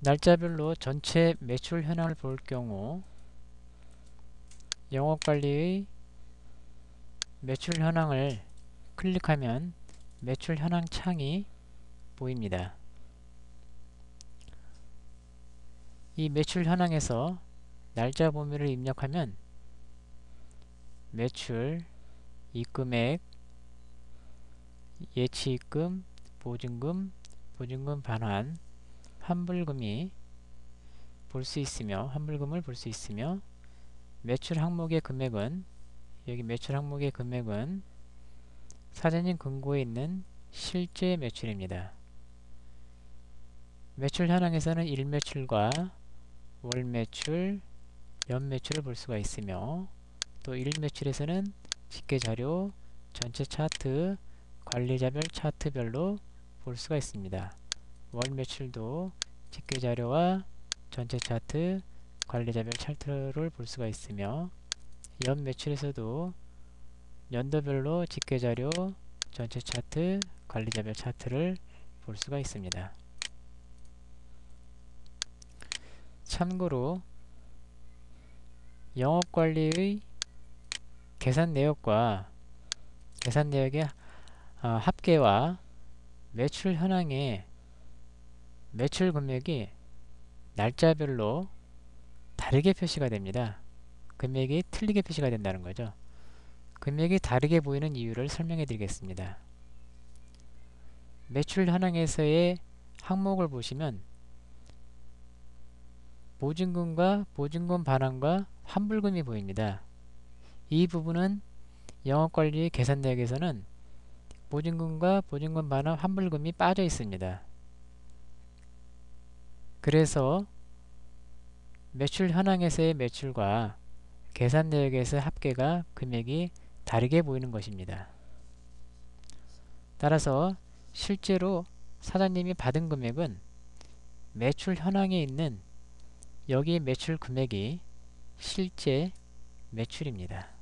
날짜별로 전체 매출 현황을 볼 경우 영업관리의 매출 현황을 클릭하면 매출 현황 창이 보입니다. 이 매출 현황에서 날짜 범위를 입력하면 매출, 입금액, 예치 입금, 보증금, 보증금 반환, 환불금이 볼 수 있으며 환불금을 볼 수 있으며 매출 항목의 금액은 여기 매출 항목의 금액은 사전인 금고에 있는 실제 매출입니다. 매출 현황에서는 일매출과 월매출, 연매출을 볼 수가 있으며 또 일매출에서는 집계자료, 전체 차트, 관리자별 차트별로 볼 수가 있습니다. 월 매출도 집계 자료와 전체 차트, 관리자별 차트를 볼 수가 있으며 연 매출에서도 연도별로 집계 자료, 전체 차트, 관리자별 차트를 볼 수가 있습니다. 참고로 영업관리의 계산 내역과 계산 내역의 어, 합계와 매출 현황의 매출 금액이 날짜별로 다르게 표시가 됩니다. 금액이 틀리게 표시가 된다는 거죠. 금액이 다르게 보이는 이유를 설명해 드리겠습니다. 매출 현황에서의 항목을 보시면 보증금과 보증금 반환과 환불금이 보입니다. 이 부분은 영업관리 계산 내역에서는 보증금과 보증금 반환 환불금이 빠져 있습니다. 그래서 매출 현황에서의 매출과 계산 내역에서 합계가 금액이 다르게 보이는 것입니다. 따라서 실제로 사장님이 받은 금액은 매출 현황에 있는 여기 매출 금액이 실제 매출입니다.